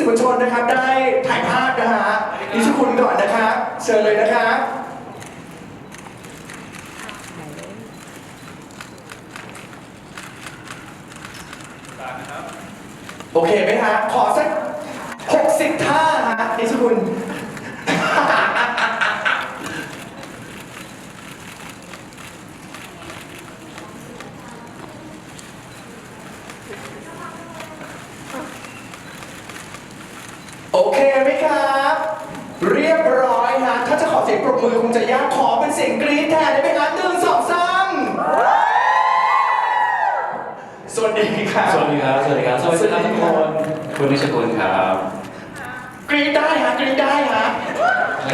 สื่อมวลชนนะครับ ได้ถ่ายภาพนะฮะนิชคุณก่อนนะครับเชิญเลยนะครับโอเคไหมฮะขอสักหกสิบท่าฮะนิชคุณ เคไหมครับ เรียบร้อยฮะถ้าจะขอเสียงปรบมือคงจะยากขอเป็นเสียงกรี๊ดแทนได้ไหมครับหนึ่งสองสามสวัสดีครับสวัสดีครับ สวัสดีครับ สวัสดีครับทุกคนคุณนิชคุณครับ กรี๊ดได้ฮะกรี๊ดได้ฮะ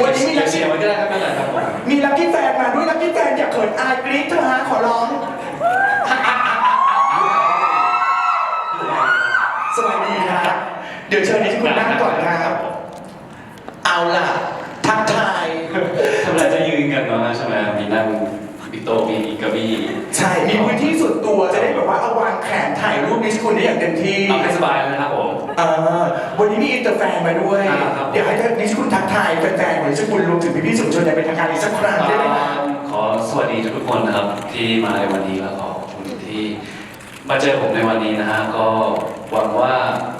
วันนี้มีลัคเสีกี้ยงมันก็ได้ครับไม่เป็นไรครับผมมีลัคกี้แฟนมาด้วยลัคกี้แฟนอย่าเขินอายกรี๊ดเถอะฮะขอร้องสวัสดีครับ เดี๋ยวเชิญนิชคุณนั่งก่อนครับ เอาล่ะ ทักทายทำไมจะยืนกันมาใช่ไหมมีนั่งมีโต๊ะมีเก้าอี้ใช่มีพื้นที่ส่วนตัวจะได้แบบว่าเอาวางแขนถ่ายรูปนิชคุณได้อย่างเต็มที่เอาให้สบายเลยนะครับผม เออวันนี้มีอินเตอร์แฟนมาด้วยอ่าครับ เดี๋ยวให้นิชคุณทักทายแฟนๆของนิชคุณรวมถึงพี่ๆสื่อมวลชนอย่างเป็นทางการอีกสักครั้งได้ไหมครับ ขอสวัสดีทุกๆคนนะครับที่มาในวันนี้แล้วขอขอบคุณที่มาเจอผมในวันนี้นะฮะก็หวังว่า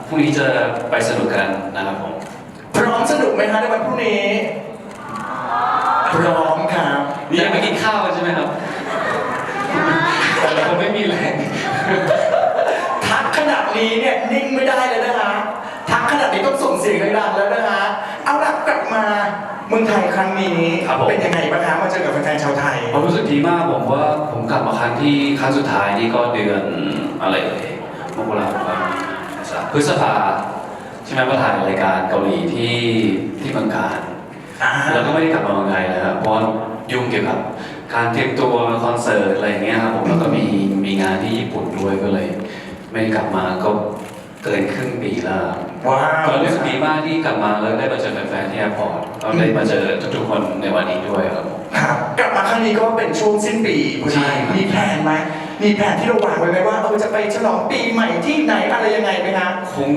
พรุ่งนี้จะไปสนุกกันนะครับผมพร้ อมสนุกไหมฮะในวันพรุ่งนี้พร้อมครับนี่ยังไม่กินข้าวกันใช่ไหมครับแต่ละคนไม่มีแรงทักขนาดนี้เนี่ยนิ่งไม่ได้เลยนะฮะทักขนาดนี้ต้องส่งเสียงดังๆแล้วนะฮะเอาล่ะกลับมาเมืองไทยครั้งนี้ครับผมเป็นยังไงบ้างฮะมาเจอกับแฟนๆชาวไทยผมรู้สึกดีมากผมว่าผมกลับมาครั้งที่ครั้งสุดท้ายนี่ก็เดือนอะไรเอ่ยมกราคมพฤษภา ใช่ไหมมาถ่ายรายการเกาหลีที่ที่เมืองการอ่าแล้วก็ไม่ได้กลับมาเมืองไทยเลยครับเพราะยุ่งเกี่ยวกับการเตรียมตัวคอนเสิร์ตอะไรอย่างเงี้ยครับผมแล้วก็มีมีงานที่ญี่ปุ่นด้วยก็เลย ไม่ได้กลับมาก็เกินครึ่งปีแล้วว้าวก็รู้สึกดีมากที่กลับมาแล้วได้มาเจอแฟนๆที่แอร์พอร์ตก็ได้มาเจอทุกๆคนในวันนี้ด้วยครับผมครับกลับมาครั้งนี้ก็เป็นช่วงสิ้นปีพอใช่ดีครับมีแผนไหม มีแผนที่เราวางไว้ไหมว่าเออจะไปฉลองปีใหม่ที่ไหนอะไรยังไงไหมฮะคง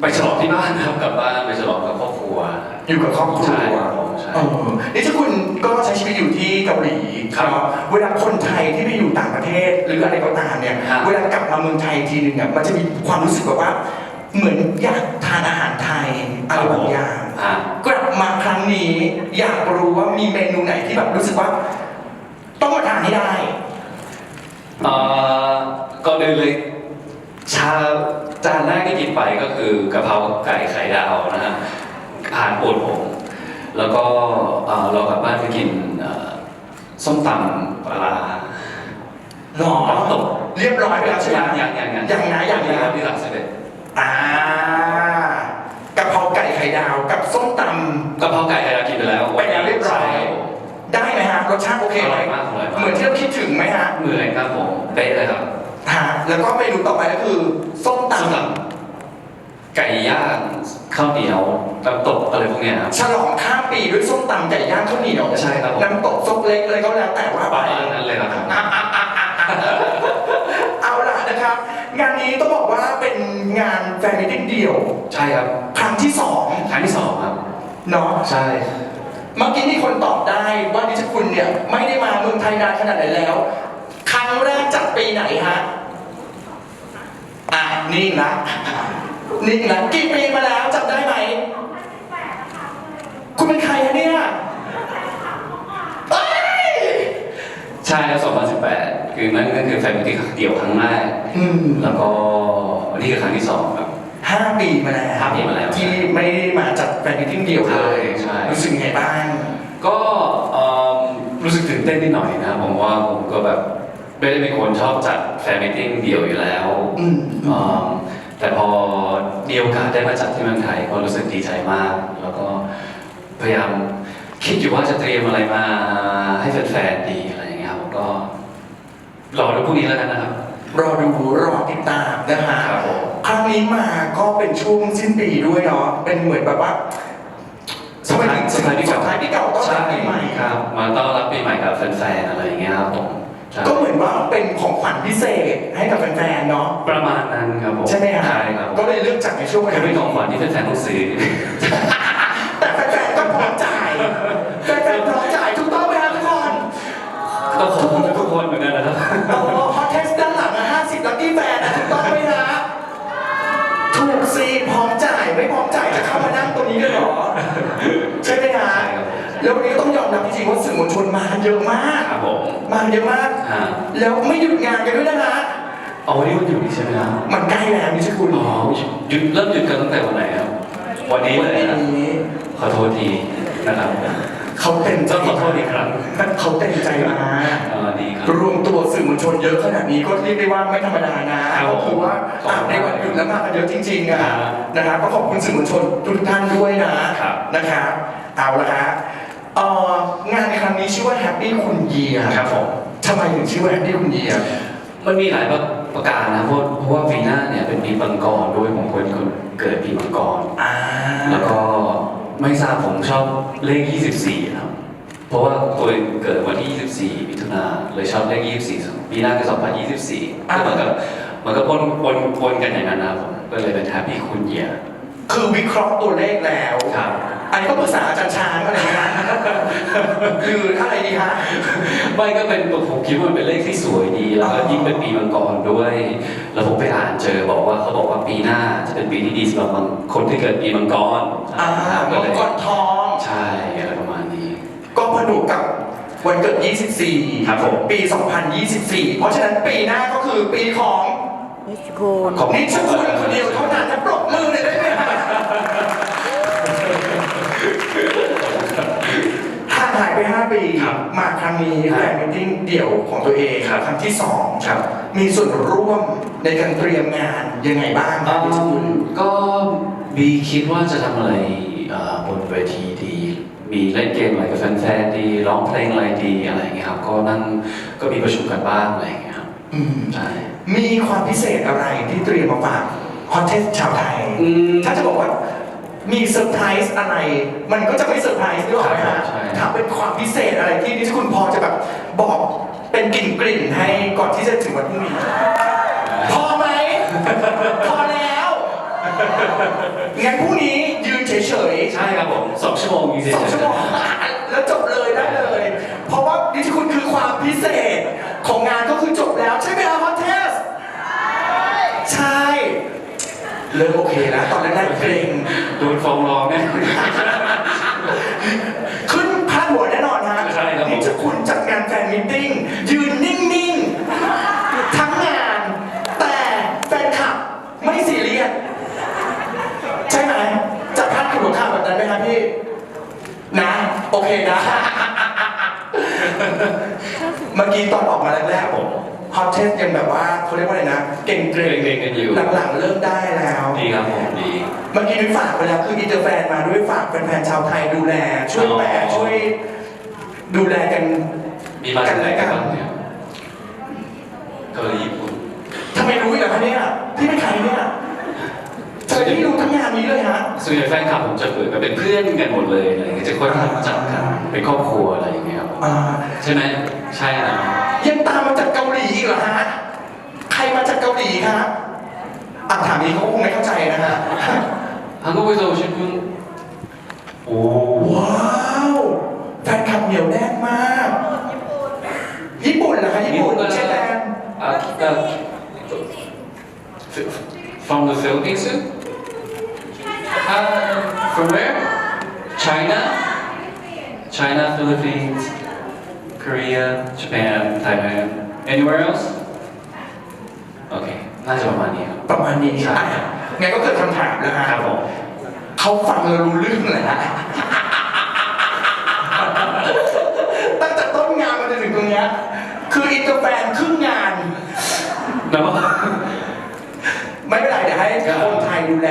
ไปฉลองที่บ้านนะครับกลับบ้านไปฉลองกับครอบครัวอยู่กับครอบครัวใช่ครับผมใช่ เออนี่ถ้าคุณก็ใช้ชีวิตอยู่ที่เกาหลีครับเนาะเวลาคนไทยที่ไปอยู่ต่างประเทศ หรืออะไรก็ตามเนี่ย ครับ เวลากลับมาเมืองไทยทีนึงอะมันจะมีความรู้สึกแบบว่า เหมือนอยากทานอาหารไทยอะไรบางอย่าง อ่ากลับมาครั้งนี้อยากรู้ว่ามีเมนูไหนที่แบบรู้สึกว่า ต้องมาทานให้ได้เอ่อก่อนอื่นเลยชาจานแรกที่กินไปก็คือกะเพราไก่ไข่ดาวนะฮะอาหารโปรดผมแล้วก็เอ่อเรากลับบ้านไปกินเอ่อส้มตำปลาร้าหรอน้ำตกเรียบร้อยไปแล้วใช่ไหม ยังยังยังยังนะยังนะที่หลังเสด็จอ่ากะเพราไก่ไข่ดาวกับส้มต กะเพราไก่ไข่ดาวกินไปแล้วไปแล้วเรียบร้อยใช่ครับผมำได้ไหมฮะ รสชาติโอเคไหมอร่อยมากอร่อยมากเหมือนที่เราคิดถึงไหมฮะเหมือนครับผมเป๊ะเลยครับฮะแล้วก็เมนูต่อไปก็คือส้มตส้มตำไก่ย่างข้าวเหนียวน้ำตกอะไรพวกเนี้ยครับำฉลองข้ามปีด้วยส้มตำไก่ย่างข้าวเหนียวใช่ครับผม น้ำตกซกเล็กอะไรก็แล้วแต่ว่าปไประมาณนั้นเลยครับเอาล่ะนะครับ งานนี้ต้องบอกว่าเป็นงานแฟนมิตติ้งเดี่ยว ใช่ครับครั้งที่สองครั้งที่สองครับ เนาะใช่ เมื่อกี้มีคนตอบได้ว่าดิฉันคุณเนี่ยไม่ได้มาเมืองไทยนานขนาดไหนแล้ว ครั้งแรกจากปีไหนฮะอะนิ่งนะนิ่งนะกี่ปีมาแล้วจำได้ไหมคุณเป็นใครฮะเนี่ยเอ้ยใช่ครับ2018 คือนั่นนั่นคือแฟนมิตติ้งเดี่ยวครั้งแรกอืมแล้วก็นี่คือครั้งที่สองครับ ห้าปีมาแล้วห้าปีมาแล้ว ที่ไม่ได้มาจัดแฟนมิตติ้งเดี่ยวเลยใช่ รู้สึกไงบ้าง ก็เอิ่มรู้สึกตื่นเต้นนิดหน่อยนะครับผมว่าผมก็แบบไม่ได้เป็นคนชอบจัดแฟนมิทติ้งเดี่ยวอยู่แล้วอืมเอิ่มแต่พอมีโอกาสได้มาจัดที่เมืองไทยก็รู้สึกดีใจมาก แล้วก็พยายามคิดอยู่ว่าจะเตรียมอะไรมาให้แฟนๆดีอะไรอย่างเงี้ยครับผมก็รอดูพรุ่งนี้แล้วกันนะครับ รอดูรอติดตามนะฮะครับผม ครั้งนี้มาก็เป็นช่วงสิ้นปีด้วยเนาะเป็นเหมือนแบบว่าส่งท้ายส่งท้ายปีเก่าส่งท้ายปีเก่าต้อนรับปีใหม่ครับ มาต้อนรับปีใหม่กับแฟนๆอะไรอย่างเงี้ยครับผมใช่ก็เหมือนว่าเป็นของขวัญพิเศษให้กับแฟนๆเนาะนาะประมาณนั้นครับผมใช่ไหมฮะใช่ครับก็เลยเลือกจากในช่วงเวก็ลาเป็นของขวัญที่แฟนๆต้องซื้อ จริงๆว่าสื่อมวลชนมาเยอะมาก ครับผม มาเยอะมาก ฮะ แล้วไม่หยุดงานกันด้วยนะฮะเอาวันนี้วันหยุดอีกใช่ไหมครับมันใกล้แล้วนิชคุณอ๋อหยุดเริ่มหยุดกันตั้งแต่วันไหนครับ วันนี้วัเลยนนะนี้ขอโทษทีนะครับเขาเต็มใจต้องขอโทษอีกครั้งเขาเต็มใจมาอ่าดีครับ รวมตัวสื่อมวลชนเยอะขนาดนี้ก็เรียกได้ว่าไม่ธรรมดานะครับก็คือว่าขอบอะคุณในวันหยุดแล้วมากันเยอะจริงๆอะครับนะครับก็ขอบคุณสื่อมวลชนทุกท่านด้วยนะครับนะครับเอาละฮะ เอ่องานในครั้งนี้ชื่อว่า Happy คุณเยียครับผม ทำไมถึงชื่อว่า Happy คุณเยีย มันมีหลายประการนะเพราะเพราะว่าปีหน้าเนี่ยเป็นปีมังกรด้วยผมเป็นคนเกิดปีมังกร อ่าแล้วก็ไม่ทราบผมชอบเลข 24 ครับ เพราะว่าตัวเองเกิดวันที่ 24มิถุนาเลยชอบเลข 24 ปีหน้าก็2024ก็มันก็มันก็ปนปนปนกันอย่างนั้นนะครับผมก็เลยเป็น Happy คุณเยีย คือวิเคราะห์ตัวเลขแล้ว ครับ อันนี้ก็ปรึกษาอาจารย์ช้างอะไรอย่างเงี้ยนะหรืออะไรดีฮะไม่ก็เป็นผมคิดว่ามันเป็นเลขที่สวยดีแล้วก็อ๋อยิ่งเป็นปีมังกรด้วย แล้วผมไปอ่านเจอบอกว่าเขาบอกว่าปีหน้าจะเป็นปีที่ดีสำหรับคนที่เกิดปีมังกรอ่าก็มัเลงยกรทองใช่อะไรประมาณนี้ ก็ผนวกกับวันเกิด 24 ครับผมปี 2024 เพราะฉะนั้นปีหน้าก็คือปีของนิชคุณของนิชคุณคนเดียวเท่านั้นนะปรบมือเลยได้ไหมฮะห่างหายไป5ปีครับมาครั้งนี้ครับแฟนมิทติ้งเดี่ยวของตัวเองครับครั้งที่2ครับ มีส่วนร่วมในการเตรียมงานยังไงบ้างครับนิชคุณก็บีคิดว่าจะทำอะไรเอ่อบนเวทีดี มีเล่นเกมอะไรกับแฟนๆดี ร้องเพลงอะไรดีอะไรอย่างเงี้ยครับ ก็นั่งก็มีประชุมกันบ้างอะไรอย่างเงี้ยครับอืม ใช่ มีความพิเศษอะไรที่เตรียมมาฝากคอนเทนต์ชาวไทย อืม ถ้าจะบอกว่า มีเซอร์ไพรส์อะไร มันก็จะไม่เซอร์ไพรส์นึกออกไหมครัฮะบใช่ ถามเป็นความพิเศษอะไรที่ที่คุณพอจะแบบบอกเป็นกลิ่นกลิ่นๆให้ก่อนที่จะถึงวันพรุ่งนี้พอไหม พอแล้วงั้นพรุ่งนี้ยืนเฉยใช่ครับผมสองชั่วโมงจริงๆสองชั่วโมงแล้วจบเลยได้เลย เพราะว่าดิจิคุณคือความพิเศษของงานก็คือจบแล้วใช่ไหมครับฮอตเทส ใช่ เริ่มโอเคแล้ว ตอนแรกๆเกรงโดนฟ้องรองแน่ ขึ้นพาดหัวแน่นอนฮะ ใช่ครับผม นี่จะคุณจัดงานแฟนมิทติ้ง ยืนนิ่งๆ ทั้งงาน แต่แฟนคลับไม่ซีเรียส ใช่ไหม จะพาดหัวข่าวแบบนั้นไหมครับพี่ นะ โอเคนะ เมื่อกี้ตอนออกมาแรกๆผมฮอตเทสยังแบบว่าเขาเรียกว่าอะไรนะ เก่งเกรงเกรงๆกันอยู่ หลังๆเริ่มได้แล้วดีครับผมดี เมื่อกี้นุ้ยฝากไปแล้วคืออินเตอร์แฟนมาด้วยฝากแฟนๆชาวไทยดูแล ช่วยแปลอ๋อช่วย ดูแลกันมีมาจากไหนกันบ้างเนี่ยเกาหลีญี่ปุ่นทำไมรู้อย่างคะเนี่ยพี่เป็นใครเนี่ยทำไมพี่รู้ ส่วนใหญ่แฟนคลับผมจะเกิดมาเป็นเพื่อนกันหมดเลยอะไรเงี้ยจะค่อยๆจับกันเป็นครอบครัวอะไรอย่างเงี้ยครับใช่ไหมใช่นะยังตามมาจากเกาหลีอีกเหรอฮะใครมาจากเกาหลีฮะอะถามนี้เขาคงไม่เข้าใจนะฮะฮังกูไปโซชิบุนโอ้ว้าวแฟนคลับเหนียวแน่นมาก ญี่ปุ่นเหรอคะญี่ปุ่นเชนแลนด์ from the Philippines Uh, from where? China? China, Philippines, Korea, Japan, Thailand. Anywhere else? Okay, น่าจะประมาณนี้ครับ ประมาณนี้ใช่อะงั้นก็เกิดคำถามแล้วฮะครับผมเขาฟังเรารู้เรื่องเลยฮะตั้งแต่ต้นงานมาจนถึงตรงเนี้ยคืออินเตอร์แฟนครึ่งงาน แล้วก็ ไม่เป็นไรเดี๋ยวให้คนไทยดูแล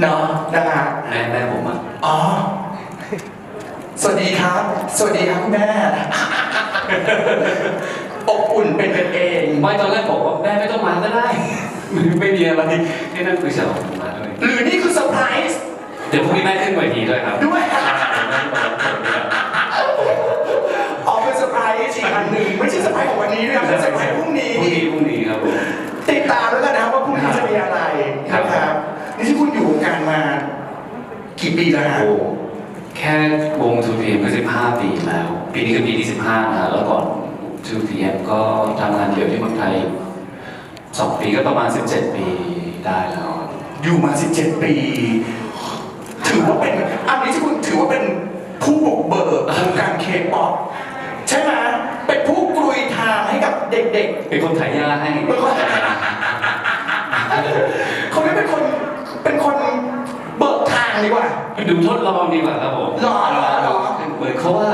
เนาะนะฮะแม่แม่ผมอะอ๋อ สวัสดีครับ สวัสดีครับคุณแม่อบอุ่นเป็นกันเองไม่ตอนแรกบอกว่าแม่ไม่ต้องมาก็ได้ ไม่มีอะไรที่นั่นคุยเฉยผมมาด้วยหรือนี่คือเซอร์ไพรส์เดี๋ยวพรุ่งนี้แม่ขึ้นเวทีด้วยครับด้วยแม่มาร้องเพลงด้วยออกเป็นเซอร์ไพรส์อีกอันหนึ่งไม่ใช่เซอร์ไพรส์ของวันนี้ด้วยนะเป็นเซอร์ไพรส์พรุ่งนี้พรุ่งนี้พรุ่งนี้ครับผม ปีแล้วฮะโอ้แค่วง 2PM ก็15ปีแล้ว ปีนี้คือปีที่15นะฮะแล้วก่อน 2PM ก็ทำงานเดี่ยวที่เมืองไทย2ปีก็ประมาณ17ปีได้แล้วอยู่มา 17 ปี ถือว่าเป็น อันนี้ที่คุณถือว่าเป็นผู้บุกเบิกวงการเคป๊อปใช่ไหมเป็นผู้กลุยทางให้กับเด็กเป็นคนไทยยาให้ๆเป็นคนเขาไม่เป็นคนเป็นคนเบิกทาง ดีกว่า ดูทดลองดีกว่าครับผมหรอหรอหรอ เหมือนเขาว่า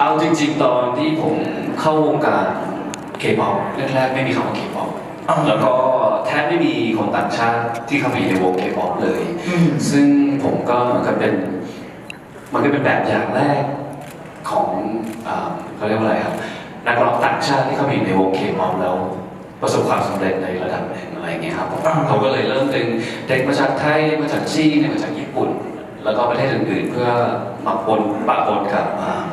เอาจริง ๆ ตอนที่ผมเข้าวงการเคป๊อปแรกๆไม่มีคำว่าเคป๊อปอ่าแล้วก็แทบไม่มีคนต่างชาติที่เข้ามาอยู่ในวงเคป๊อปเลยอืมซึ่งผมก็เหมือนกับเป็น มันก็เป็นแบบอย่างแรกของอ่าเขาเรียกว่าอะไรครับ นักร้องต่างชาติที่เข้ามาอยู่ในวงเคป๊อปแล้ว ประสบความสำเร็จในระดับหนึ่ง อะไรเงี้ยครับผมอ่าเขาก็เลยเริ่มดึงเด็กมาจากไทยมาจากจีนมาจากญี่ปุ่น แล้วก็ประเทศอื่นๆเพื่อมาปนปะปนกับอ่า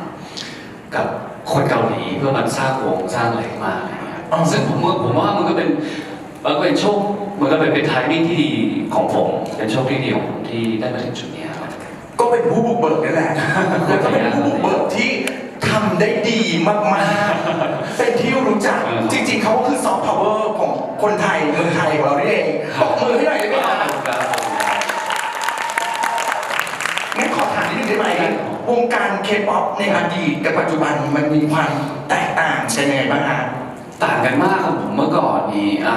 กับคนเกาหลีเพื่อมันสร้างวงสร้างอะไรขึ้นมาอะไรเงี้ยอ่าซึ่งผมว่าผมว่ามันก็เป็นมันก็เป็นโชคมันก็เป็นเป็นไทมิ่งที่ดีของผมเป็นโชคที่ดีของผมที่ได้มาถึงจุดเนี้ยครับก็เป็นผู้บุกเบิกนั่นแหละ แล้วก็เป็นผู้บุกเบิกที่ทำ ได้ดีมากๆ เป็นที่รู้จักเออจริงๆ เขาก็คือซอฟต์พาวเวอร์ของคนไทยเมืองไทยของเรานี่เองปรบมือให้หน่อยได้ไหมครับงั้นขอถามนิดนึงได้ไหมวงการเคป๊อปในอดีตกับปัจจุบันมันมีความแตกต่างเป็นยังไงบ้างฮะต่างกันมากครับผมเมื่อก่อนนี้อ่า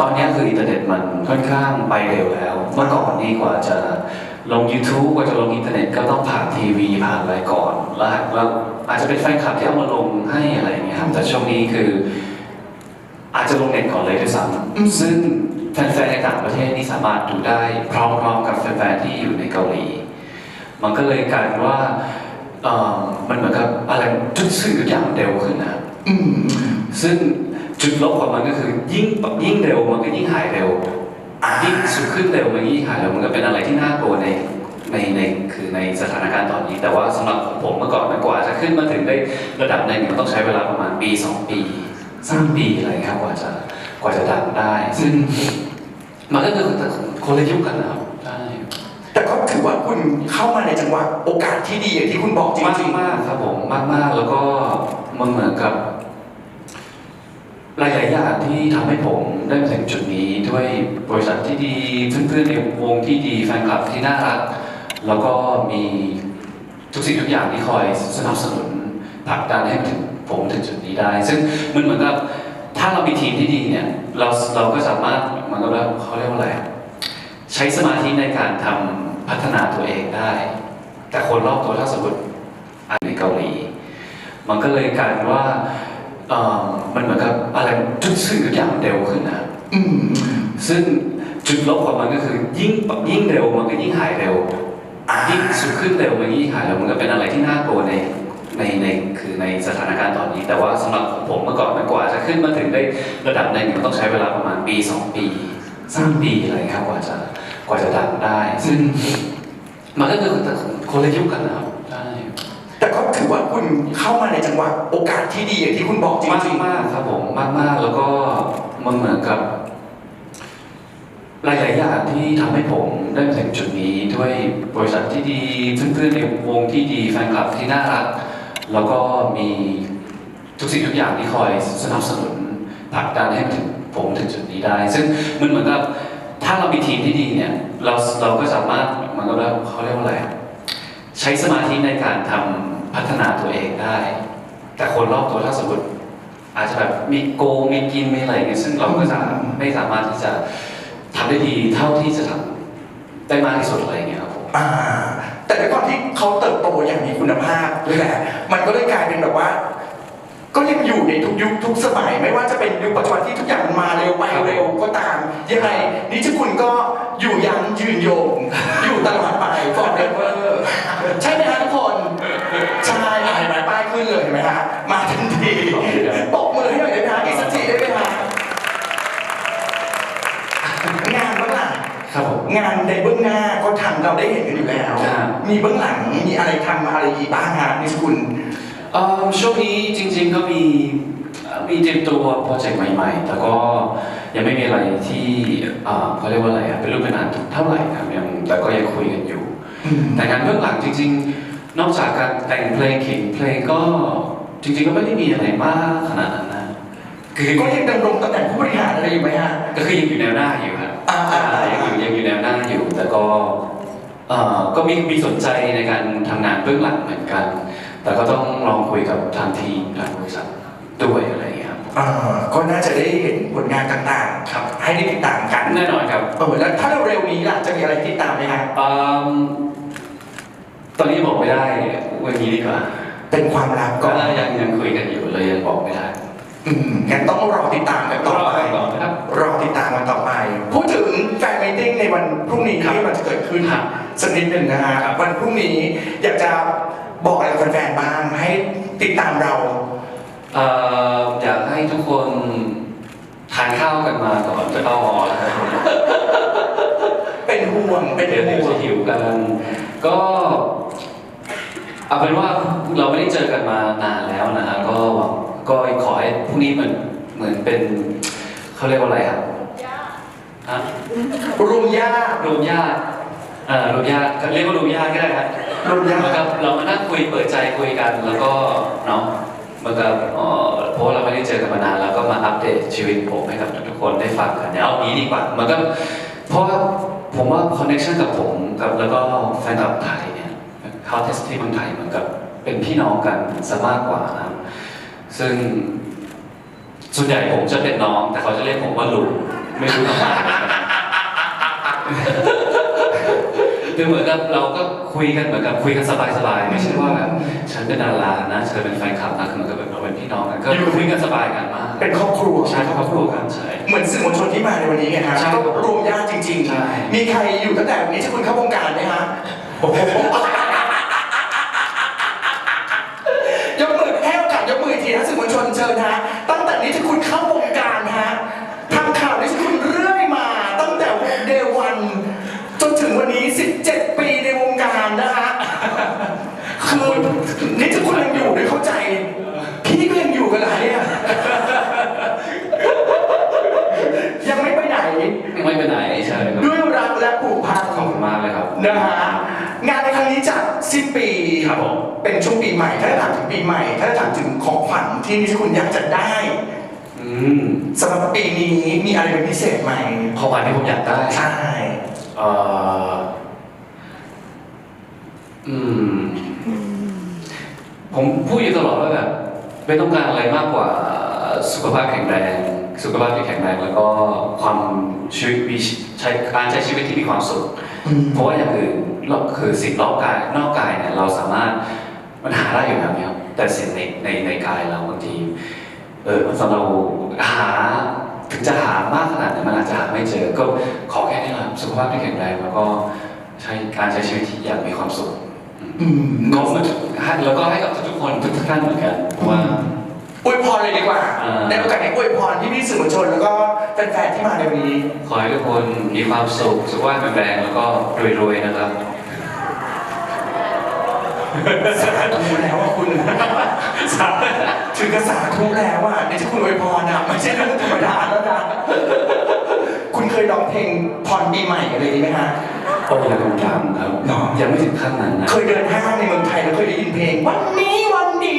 ตอนนี้คืออินเทอร์เน็ตมันค่อนข้างไปเร็วแล้ว เมื่อก่อนนี้กว่าจะ ลง YouTube กว่าจะลงอินเทอร์เน็ตก็ต้องผ่านทีวีผ่านอะไรก่อนแล้วแล้วอาจจะเป็นแฟนคลับที่เอามาลงให้อะไรอย่างเงี้ยครับแต่ช่วงนี้คือ อาจจะลงเน็ตก่อนเลยด้วยซ้อืมำซึ่งแฟนๆในต่างประเทศนี่สามารถดูได้พร้อมๆกับแฟนๆที่อยู่ในเกาหลี มันก็เลยกลายเป็นว่าเอ่อมันเหมือนกับอะไรทุกสิ่งทุกอย่างเร็วขึ้นนะครับอืมซึ่งจุดลบของมันก็คือยิ่งยิ่งเร็วมันก็ยิ่งหายเร็วอ่า ยิ่งสูงขึ้นเร็วมันยิ่งหายเร็วมันก็เป็นอะไรที่น่ากลัวในในในคือในสถานการณ์ตอนนี้ แต่ว่าสำหรับผมเมื่อก่อนมันกว่าจะขึ้นมาถึงได้ระดับหนึ่งมันต้องใช้เวลาประมาณปีสองปีสามปีอะไรครับกว่าจะกว่าจะดังได้ ซึ่งมันก็คือคนละยุคกันนะครับใช่แต่ก็ถือว่าคุณเข้ามาในจังหวะโอกาสที่ดีอย่างที่คุณบอกจมากริงมากครับผมมากมากแล้วก็มันเหมือนกับ หลายๆอย่างที่ทำให้ผมได้มาถึงจุดนี้ด้วยบริษัทที่ดีเพื่อนๆในวงที่ดีแฟนคลับที่น่ารัก แล้วก็มีทุกสิ่งทุกอย่างที่คอยสนับสนุนผลักดันให้ถึงผมถึงจุดนี้ได้ ซึ่งมันเหมือนกับถ้าเรามีทีมที่ดีเนี่ยเราเราก็สามารถเหมือนกับว่าเขาเรียกว่าอะไรใช้สมาธิในการทำพัฒนาตัวเองได้ แต่คนรอบตัวถ้าสมมติอันในเกาหลี มันก็เลยกลายเป็นว่า เอ่อมันเหมือนกับอะไรทุกสิ่งทุกอย่างเร็วขึ้นนะๆอืมซึ่งจุดลบของมันก็คือยิ่งยิ่งเร็วมันก็ยิ่งหายเร็วอ่ายิ่งสูงขึ้นเร็วมันยิ่งหายเร็วมันก็เป็นอะไรที่น่ากลัวในในในคือในสถานการณ์ตอนนี้ แต่ว่าสำหรับผมเมื่อก่อนมันกว่าจะขึ้นมาถึงได้ระดับหนึ่งมันต้องใช้เวลาประมาณปีสองปีสามปีอะไรครับกว่าจะกว่าจะดังได้ ซึ่งมันก็คือคนละยุคกันนะครับใช่ แต่ก็ถือว่า คุณเข้ามาในจังหวะโอกาสที่ดีอย่างที่คุณบอกจริงมากครับผมมากมากแล้วก็มันเหมือนกับหลายๆอย่างที่ทำให้ผมได้มาถึงจุดนี้ด้วยบริษัทที่ดีเพื่อนๆในวงที่ดีแฟนคลับที่น่ารัก แล้วก็มีทุกสิ่งทุกอย่างที่คอยสนับสนุนผลักดันให้ถึงผมถึงจุดนี้ได้ ซึ่งมันเหมือนกับถ้าเรามีทีมที่ดีเนี่ยเราเราก็สามารถเหมือนกับว่าเขาเรียกว่าอะไรใช้สมาธิในการทำ พัฒนาตัวเองได้ แต่คนรอบตัวถ้าสมมติอาจจะแบบมีโกงมีกินมีอะไรอย่างเงี้ยซึ่งเราก็จะไม่สามารถที่จะทำได้ดีเท่าที่จะทำได้มากที่สุดอะไรอย่างเงี้ยครับผมๆอ่าแต่ด้วยความที่เขาเติบโตอย่างมีคุณภาพด้วยแหละมันก็เลยกลายเป็นแบบว่า ก็ยังอยู่ในทุกยุคทุกสมัย ไม่ว่าจะเป็นยุคปัจจุบันที่ทุกอย่างมันมาเร็วไปเร็วก็ตามยังไงนิชคุณก็อยู่ยันยืนโยงอยู่ตลอดไป forever ใช่ไหมฮะทุกคนใช่อะเห็นไหมป้าย ขึ้นเลยเห็นไหมฮะ มาทันทีปรบมือให้หน่อยได้ไหมฮะอีกสักทีได้ไหมฮะ งานเบื้องหลังครับผมงานในเบื้องหน้าก็ทำเราได้เห็นกันอยู่แล้ว ครับ มีเบื้องหลัง มีอะไรทำอะไรอีกบ้างฮะนิชคุณเอ่อช่วงนี้จริงๆก็มีเอ่อมีเตรียมตัวโปรเจกต์ใหม่ๆ แต่ก็ยังไม่มีอะไรที่เอ่อเขาเรียกว่าอะไรอะเป็นรูปเป็นนามเท่าไหร่ครับยังแต่ก็ยังคุยกันอยู่อืมแต่งานเบื้องหลังจริงๆ นอกจากการแต่งเพลงเขียนเพลงก็จริงๆก็ไม่ได้มีอะไรมากขนาดนั้นนะคือก็ยังดำรงตำแหน่งผู้บริหารอะไรอยู่ไหมฮะก็คือยังอยู่แนวหน้าอยู่ครับอ่าอ่าอ่ายังอยู่ยังอยู่แนวหน้าอยู่ แต่ก็เอ่อก็มีมีสนใจในการทำงานเบื้องหลังเหมือนกัน แต่ก็ต้องลองคุยกับทางทีมทางบริษัทด้วยอะไรอย่างเงี้ยครับอ่าก็น่าจะได้เห็นผลงานต่างๆครับให้ได้ติดตามกันแน่นอนครับ เออแล้วถ้าเร็วๆนี้ล่ะจะมีอะไรติดตามไหมฮะอืมตอนนี้บอกไม่ ได้วันนี้ดีกว่าเป็นความลับก็ก็ยังยังคุยกันอยู่เลยยังบอกไม่ได้อืมงั้นต้องรอติดตามกันต่อไปรอกันต่อนะครับรอติดตามกันต่อไป พูดถึงแฟนมิทติ้งในวันพรุ่งนี้ครับที่มันจะเกิดขึ้นครับสักนิดหนึ่งนะฮะครับวันพรุ่งนี้อยากจะบอกอะไรกับแฟนๆบ้างให้ติดตามเราเอ่ออยากให้ทุกคนทานข้าวกันมาก่อนจะเข้าหอแล้วครับเป็นห่วงเป็นเดี๋ยวเดี๋ยวห่วจะงหิวกัน ก็ เอาเป็นว่าเราไม่ได้เจอกันมานานแล้วนะฮะก็หวังก็ขอให้พรุ่งนี้เหมือนเหมือนเป็นเขาเรียกว่าอะไรครับฮะรวมญาติรวมญาติเอ่อรวมญาติเรียกว่ารวมญาติก็ได้ครับรวมญาเหมือนติกับเรามานั่งคุยเปิดใจคุยกันแล้วก็เนาะเหมือนกับเอ่อเพราะว่าเราไม่ได้เจอกันมานานแล้วก็มาอัปเดตชีวิตผมให้กับทุกๆคนได้ฟังกันเนี่ยเอางี้ดีกว่าเหมือนกับเพราะว่าผมว่าคอนเนคชันกับผมกับแล้วก็แฟนคลับไทย เนี่ยเขาเทสที่เมืองไทยเหมือนกับเป็นพี่น้องกันซะมากกว่านะครับซึ่งส่วนใหญ่ผมจะเป็นน้อง แต่เขาจะเรียกผมว่าลุงไม่รู้ทำไมคือเหมือนกับเราก็คุยกันเหมือนกับคุยกันสบายๆไม่ใช่ว่าแบบฉันเป็นดารานะเธอเป็นแฟนคลับนะคือเหมือนกับแบบเราเป็นพี่น้องกันก็คุยกันสบายกันมากเป็นครอบครัวใช่ครอบครัวกันใช่เหมือนสื่อมวลชนที่มาในวันนี้ไงฮะใช่ก็รวมญาติจริงใช่ๆมีใครอยู่ตั้งแต่วันนี้ที่คุณเข้าวงการไหมฮะโอ้โหยกมือให้โอกาสยกมืออีกทีนะสื่อมวลชนเชิญฮะตั้งแต่นี้ที่คุณเข้าวงการฮะทำข่าวนี้ที่คุณเรื่อยมา ตั้งแต่เดวัน จนถึงวันนี้ 17 ปีในวงการนะฮะ คือนี่ถ้าคุณยังอยู่ด้วยเข้าใจ พี่ก็ยังอยู่กันเหรอเนี่ย ยังไม่ไปไหน ไม่ไปไหนใช่ครับ ด้วยรักและผูกพัน ขอบคุณมากเลยครับ นะฮะงานในครั้งนี้จัดสิ้นปีครับผมเป็นช่วงปีใหม่ ถ้าถามถึงปีใหม่ ถ้าถามถึงของขวัญที่นิชคุณอยากจะได้อืมสำหรับปีนี้มีอะไรเป็นพิเศษไหมข้อความที่ผมอยากได้ ใช่เอ่ออืม ผมพูดอยู่ตลอดว่าแบบไม่ต้องการอะไรมากกว่าสุขภาพแข็งแรง สุขภาพที่แข็งแรงแล้วก็ความชีวิตมีใช้การใช้ชีวิตที่มีความสุขอืมเพราะว่าอย่างอื่นรอบคือสิ่งรอบกายนอกกายเนี่ยเราสามารถมันหาได้อยู่แล้วเนี่ยครับแต่สิ่งในในในกายเราบางทีเออสำหรับเราหาถึงจะหามากขนาดไหนมันอาจจะหาไม่เจอ ก็ขอแค่นี้แหละครับสุขภาพที่แข็งแรงแล้วก็ใช้การใช้ชีวิตที่อย่างมีความสุขอืมก็เหมือนให้แล้วก็ให้กับทุกๆคนทุกท่านเหมือนกันเพราะว่า อวยพรเลยดีกว่าอ่า ในโอกาสนี้อวยพรที่พี่ๆสื่อมวลชน แล้วก็แฟนๆที่มาในวันนี้ ขอให้ทุกคนมีความสุข สุขภาพแข็งแรงแล้วก็รวยๆนะครับ สาธุแล้วอะคุณถึงกระสาธุแล้วอะในที่คุณอวยพรอะไม่ใช่เรื่องธรรมดาแล้วนะคุณเคยร้องเพลงพรปีใหม่อะไรนี้ไหมฮะโอ้ยังยังครับหรอยังไม่ถึงขั้นนั้นนะ เคยเดินห้างในเมืองไทยแล้วเคยได้ยินเพลง วันนี้วันดี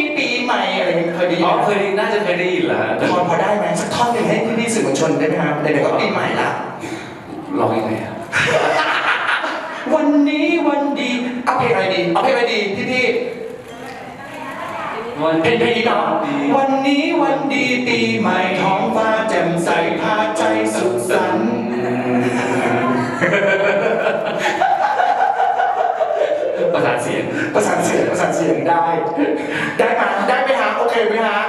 ปีใหม่อะไรอย่างเงี้ยเคยได้ยินอ๋อไหมเคยน่าจะเคยได้ยินแล้วฮะพอพอได้ไหมสักท่อนหนึ่งให้พี่ๆสื่อมวลชนได้ไหมครับเดี๋ยวๆก็ปีใหม่ละ ร้องยังไงครับวันนี้วันดีเอาเพลงอะไรดีเอาเพลงอะไรดีพี่ๆวันเพลงเพลงนี้เนาะดีวันนี้วันดีปีใหม่ท้องฟ้าแจ่มใสพาใจสุขสันต์ประ สานเสียงประสานเสียงประสานเสียงได้ ได้ไหมได้ไหมฮะโอเคไหมฮะ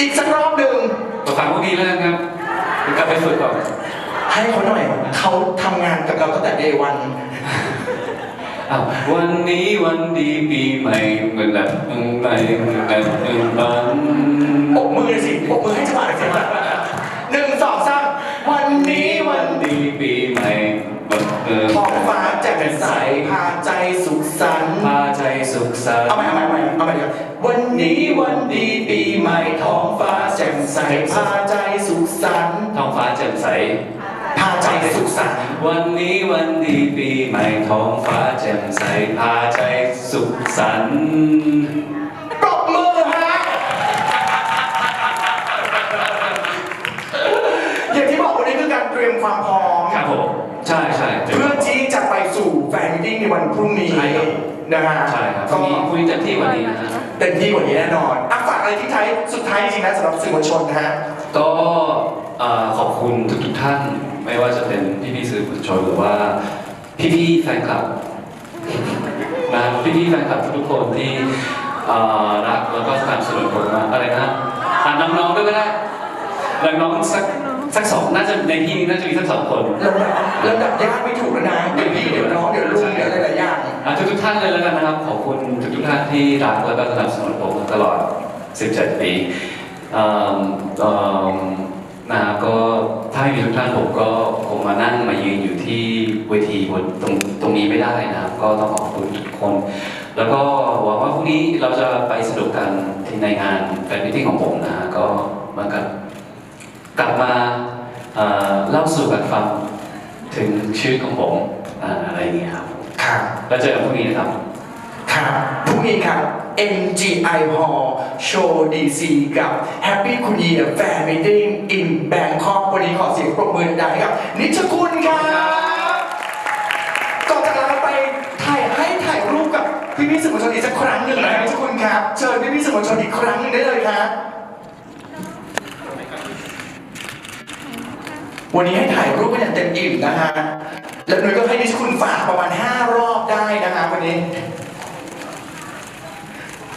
อีกสักรอบหนึ่งมาฟังพวกนี้แล้วกันครับเดี๋ยวกลับไปฝึกก่อนให้เขาหน่อยเขาทำงานกับเราตั้งแต่เดวันอ้าววันนี้วันดีปีใหม่เหมือนแบบเมืองใหม่เหมือนแบบเมืองบันปกมือเลยสิปกมือให้จังหวะหน่อยสิหนึ่งสองสามวันนี้วันดีปีใหม่แบบเออ ท้องฟ้าแจ่มใสพาใจสุขสันต์พาใจสุขสันต์เอาใหม่เอาใหม่เอาใหม่เอาใหม่เดี๋ยววันนี้วันดีปีใหม่ท้องฟ้าแจ่มใสพาใจสุขสันต์ท้องฟ้าแจ่มใสพพาใจสุขสันต์วันนี้วันดีปีใหม่ท้องฟ้าแจ่มใสพาใจสุขสันต์ ปรบมือฮะ อย่างที่บอกวันนี้คือการเตรียมความพร้อม ครับผมใช่ใช่ เพื่อที่จะไปสู่แฟนมิทติ้งใน วันพรุ่งนี้ใช่ครับ นะฮะใช่ครับพก็รุ่งนี้พรุ่งนี้เต็มที่กว่านี้นะฮะ เต็มที่กว่านี้แน่นอนอะฝากอะไรที่ท้ายสุดท้ายจริงๆนะสำหรับสื่อมวลชนนะฮะ ก็เอ่อขอบคุณทุกๆท่าน ไม่ว่าจะเป็นพี่ๆสื่อมวลชนหรือว่าพี่ๆแฟนคลับนะพี่ๆแฟนคลับทุกๆคนที่เอ่อรักแล้วก็สนับสนุนผมมาอะไรนะอะน้องๆด้วยก็ได้น้องๆสัก สักสองน่าจะในที่นี้น่าจะมีสักสองคนลำดับลำดับญาติไม่ถูกแล้วนะเดี๋ยวพี่เดี๋ยวน้องเดี๋ยวลุงเดี๋ยวอะไรหลายอย่างอะทุกๆท่านเลยแล้วกันนะครับขอบคุณทุกๆท่านที่รักแล้วก็สนับสนุนผมมาตลอด 17 ปีเอิ่มเอิ่มนะครับก็ถ้าไม่มีทุกท่านผมก็คงมานั่งมายืนอยู่ที่เวทีบนตรงตรงนี้ไม่ได้นะครับ ก็ต้องขอบคุณทุกคน แล้วก็หวังว่าพรุ่งนี้เราจะไปสนุกกันที่ในงานแฟนมิทติ้งของผมนะฮะก็เหมากับ กลับมาเอ่อเล่าสู่กันฟังถึงชีวิตของผมอ่าอะไรอย่างเงี้ยครับครับแล้วเจอกันพรุ่งนี้นะครับ ครับพรุ่งนี้ครับ MGI Hall Show DC กับ Happy คุณเยีย Fan Meeting in Bangkok วันนี้ขอเสียงปรบมือดังๆให้กับ นิชคุณครับก่อนจากลาไปถ่ายให้ถ่ายรูปกับพี่พี่ๆสื่อมวลชนอีกสักครั้งหนึ่งนะนิชคุณครับ เชิญพี่พี่ๆสื่อมวลชนอีกครั้งหนึงได้เลยครับ วันนี้ให้ถ่ายรูปกันอย่างเต็มอิ่มนะฮะ แล้วหนุ่ยก็ให้นิชคุณฝากประมาณ 5 รอบได้นะฮะวันนี้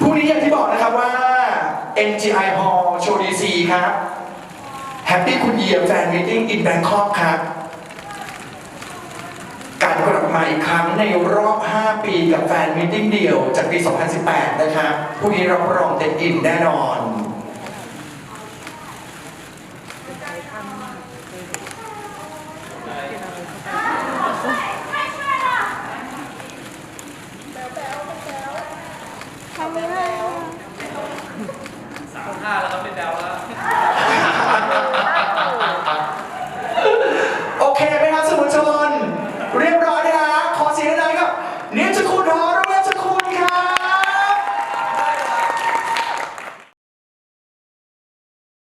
พรุ่งนี้อย่างที่บอกนะครับว่า MGI Hall Show DC ครับ Happy คุณเยีย Fan Meeting in Bangkok ครับ การกลับมาอีกครั้งในรอบ 5 ปีกับแฟนมิทติ้งเดี่ยวจากปี 2018 นะครับพรุ่งนี้รับรองเต็มอิ่มแน่นอน